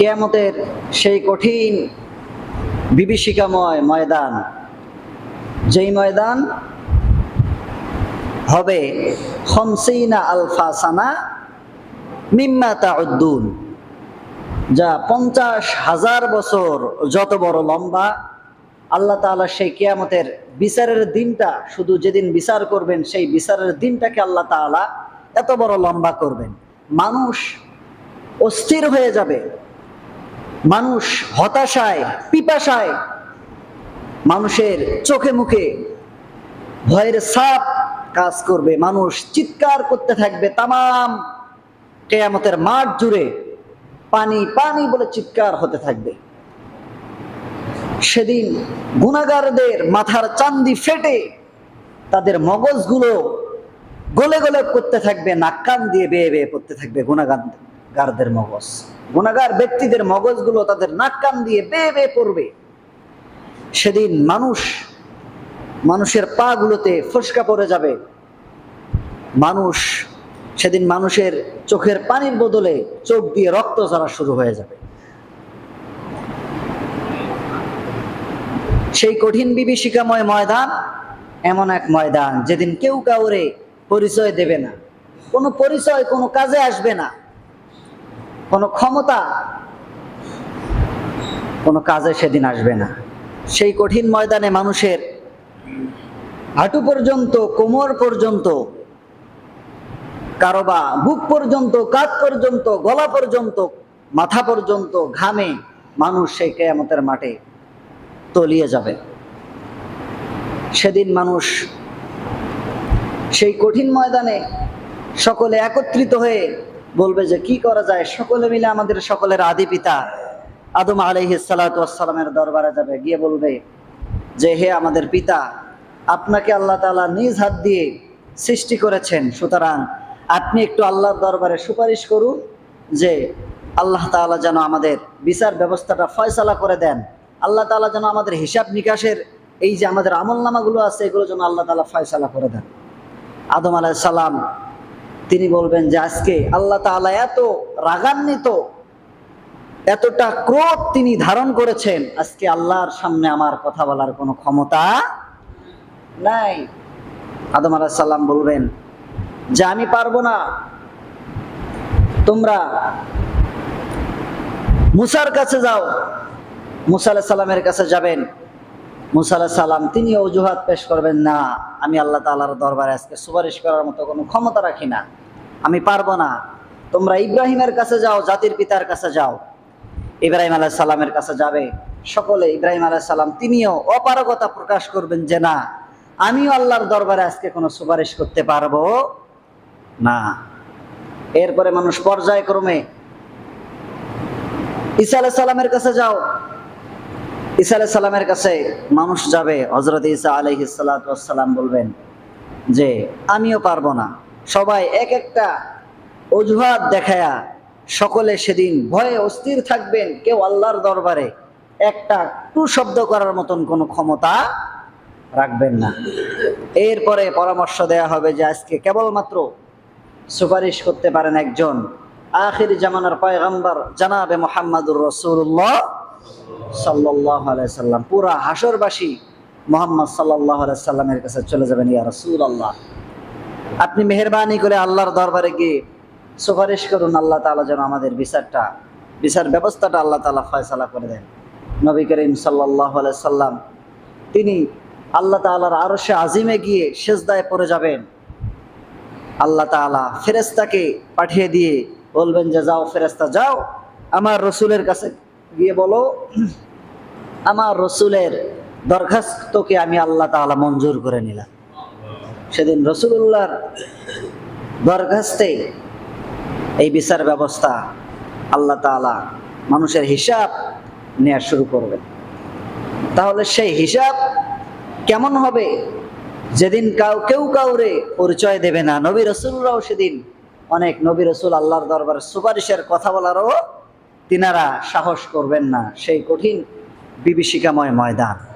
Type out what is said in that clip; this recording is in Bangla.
কেয়ামতের সেই কঠিন বিভীষিকাময় ময়দান, যেই ময়দান হবে হমসিনা আলফাসানা মিম্মা তাউদ্দুন, যা পঞ্চাশ হাজার বছর যত বড় লম্বা, আল্লাহ তাআলা সেই কেয়ামতের বিচারের দিনটা শুধু যেদিন বিচার করবেন, সেই বিচারের দিনটাকে আল্লাহ তাআলা এত বড় লম্বা করবেন। মানুষ অস্থির হয়ে যাবে। মানুষ হতাশায়, পিপাসায় মানুষের চোখে মুখে ভয়ের সাপ কাজ করবে। মানুষ চিৎকার করতে থাকবে তামাম কেয়ামতের মাঠ জুড়ে পানি পানি বলে চিৎকার হতে থাকবে। সেদিন গুণাগারদের মাথার চান্দি ফেটে তাদের মগজগুলো গলে গলে করতে থাকবে নাক্কান দিয়ে বেয়ে বেয়ে পড়তে থাকবে গুণাগারদের মগজ। গুণাগার ব্যক্তিদের মগজগুলো তাদের নাক্কান দিয়ে বেয়ে বেয়ে পড়বে। সেদিন মানুষ, মানুষের পা গুলোতে ফসকা পড়ে যাবে। মানুষ, সেদিন মানুষের চোখের পানির বদলে চোখ দিয়ে রক্ত ঝরা শুরু হয়ে যাবে। সেই কঠিন বিভীষিকাময় ময়দান এমন এক ময়দান যেদিন কেউ কাউরে পরিচয় দেবে না। কোনো পরিচয় কোনো কাজে আসবে না। কোনো ক্ষমতা, কোনো কাজে সেদিন আসবে না। সেই কঠিন ময়দানে মানুষের হাঁটু পর্যন্ত, কোমর পর্যন্ত কারোবা বুক পর্যন্ত, কাঁধ পর্যন্ত, গলা পর্যন্ত, মাথা পর্যন্ত, ঘামে মানুষ সেই কেয়ামতের মাঠে তলিয়ে যাবে। সেদিন মানুষ সেই কঠিন ময়দানে সকলে একত্রিত হয়ে বলবে যে কি করা যায়? সকলে মিলে আমাদের সকলের আদি পিতা আদম আলহিসালামের দরবারে যাবে। গিয়ে বলবে যে, হে আমাদের পিতা, আপনাকে আল্লাহ তাআলা নিজ হাত দিয়ে সৃষ্টি করেছেন। সুতরাং আপনি একটু আল্লাহর দরবারে সুপারিশ করুন যে, আল্লাহ তাআলা যেন আমাদের বিচার ব্যবস্থাটা ফয়সালা করে দেন। আল্লাহ তাআলা যেন আমাদের হিসাব নিকাশের এই যে আমাদের আমল নামাগুলো আছে, এগুলো যেন আল্লাহ তাআলা ফয়সালা করে দেন। আদম আলাইহিস সালাম তিনি বলবেন যে আজকে আল্লাহ তাআলা এত রাগান্বিত, এতটা ক্রোধ তিনি ধারণ করেছেন, আজকে আল্লাহর সামনে আমার কথা বলার কোনো ক্ষমতা নাই। আদম আলাহ সাল্লাম বলবেন যে আমি পারব না। তোমরা মুসার কাছে যাও। মুসা আলাহ সাল্লামের কাছে যাবেন। মুসা সাল্লাম তিনি অজুহাত পেশ করবেন, না, আমি আল্লাহ তালার দরবারে আজকে সুপারিশ করার মতো কোনো ক্ষমতা রাখি না। আমি পারব না। তোমরা ইব্রাহিমের কাছে যাও, জাতির পিতার কাছে যাও। ইব্রাহিম আলাহ সাল্লামের কাছে যাবে। সকলে ইব্রাহিম আলাহ সাল্লাম তিনিও অপারগতা প্রকাশ করবেন যে না, আমিও আল্লাহর দরবারে আজকে কোনো সুপারিশ করতে পারব না। এরপরে মানুষ পর্যায়ক্রমে ঈসা আলাহ সাল্লামের কাছে যাও। ঈসা আলাহ সাল্লামের কাছে মানুষ যাবে। হজরত ঈসা আলহি বলবেন যে, আমিও পারব না। সবাই এক একটা অজুহাত দেখায়া সকলে সেদিন ভয়ে অস্থির থাকবেন কেউ আল্লাহর দরবারে। একটা টু শব্দ করার মতন কোনো ক্ষমতা রাখবেন না। এরপরে পরামর্শ দেয়া হবে যে আজকে কেবলমাত্র সুপারিশ করতে পারেন একজন আখির জামানার পয়গম্বর জানাবে মোহাম্মদুর রসুল্লাহ সাল্লাহ সাল্লাম পুরা হাসরবাসী মোহাম্মদ সাল্লাহ সাল্লামের কাছে চলে যাবেন, ইয়া রসুল আল্লাহ আপনি মেহরবানি করে আল্লাহর দরবারে গিয়ে সুপারিশ করুন, আল্লাহ তালা যেন আমাদের বিচারটা, বিচার ব্যবস্থাটা আল্লাহ তালা ফয়সালা করে দেন। নবী করিম সাল্লাহ সাল্লাম, তিনি আল্লাহ তালার আরও সে আজিমে গিয়ে সেজদায় পড়ে যাবেন। আল্লাহ তালা ফেরেস্তাকে পাঠিয়ে দিয়ে বলবেন যে, যাও ফেরেস্তা যাও, আমার রসুলের কাছে গিয়ে বলো, আমার রসুলের দরখাস্তকে আমি আল্লাহ তালা মঞ্জুর করে নিলাম। সেদিন রসুল্লাহর দরখাস্তে এই বিচার ব্যবস্থা আল্লাহ তালা মানুষের হিসাব নেওয়া শুরু করবেন। তাহলে সেই হিসাব কেমন হবে? যেদিন কাউ কেউ কাউরে পরিচয় দেবে না। নবী রসুলরাও সেদিন অনেক নবী রসুল আল্লাহর দরবার সুপারিশের কথা বলারও তিনারা সাহস করবেন না। সেই কঠিন বিভীষিকাময় ময়দান।